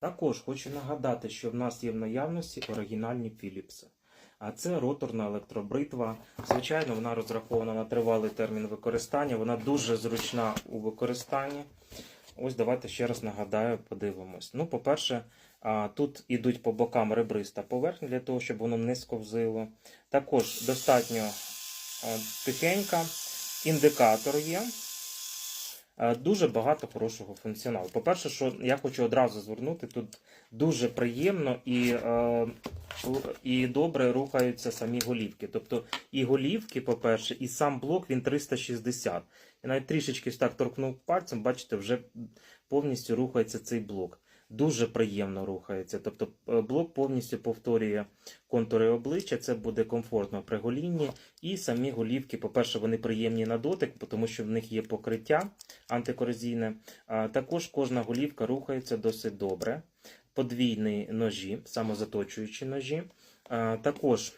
Також хочу нагадати, що в нас є в наявності оригінальні Philips. А це роторна електробритва. Звичайно, вона розрахована на тривалий термін використання. Вона дуже зручна у використанні. Ось давайте ще раз нагадаю, подивимось. Ну, по-перше, тут ідуть по бокам ребриста поверхня для того, щоб воно не сковзило. Також достатньо тихенька. Індикатор є. Е, Дуже багато хорошого функціоналу. По-перше, що я хочу одразу звернути, тут дуже приємно і, е, і добре рухаються самі голівки. Тобто і голівки, по-перше, і сам блок він 360. Я навіть трішечки так торкнув пальцем, бачите, вже повністю рухається цей блок. Дуже приємно рухається. Тобто е, блок повністю повторює контури обличчя, це буде комфортно при голінні. І самі голівки, по-перше, вони приємні на дотик, тому що в них є покриття антикорозійне. Також кожна голівка рухається досить добре. Подвійні ножі, самозаточуючі ножі. Також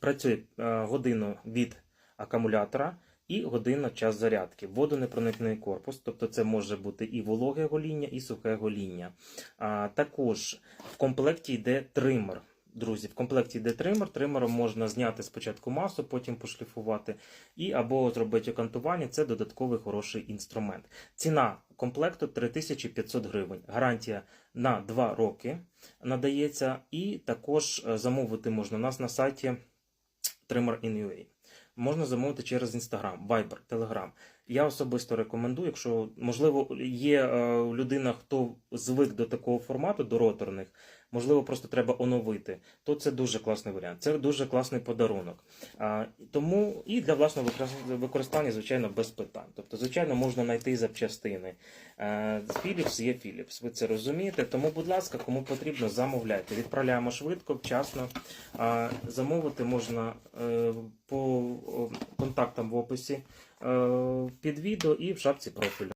працює годину від акумулятора і година час зарядки. Водонепроникний корпус, тобто це може бути і вологе гоління, і сухе гоління. А, також в комплекті йде тример. Друзі, в комплекті йде тример. Тримером можна зняти спочатку масу, потім пошліфувати, і або зробити окантування. Це додатковий хороший інструмент. Ціна комплекту 3500 гривень. Гарантія на 2 роки надається, і також е, замовити можна у нас на сайті Trimmer.in.ua. Можна замовити через Instagram, Viber, Telegram. Я особисто рекомендую, якщо можливо є е, людина, хто звик до такого формату, до роторних, можливо, просто треба оновити, то це дуже класний варіант. Це дуже класний подарунок. А, тому і для власного використання, звичайно, без питань. Тобто, звичайно, можна знайти запчастини. Philips є Philips, ви це розумієте. Тому, будь ласка, кому потрібно, замовляйте. Відправляємо швидко, вчасно. А, замовити можна е, по контактам в описі е, під відео і в шапці профілю.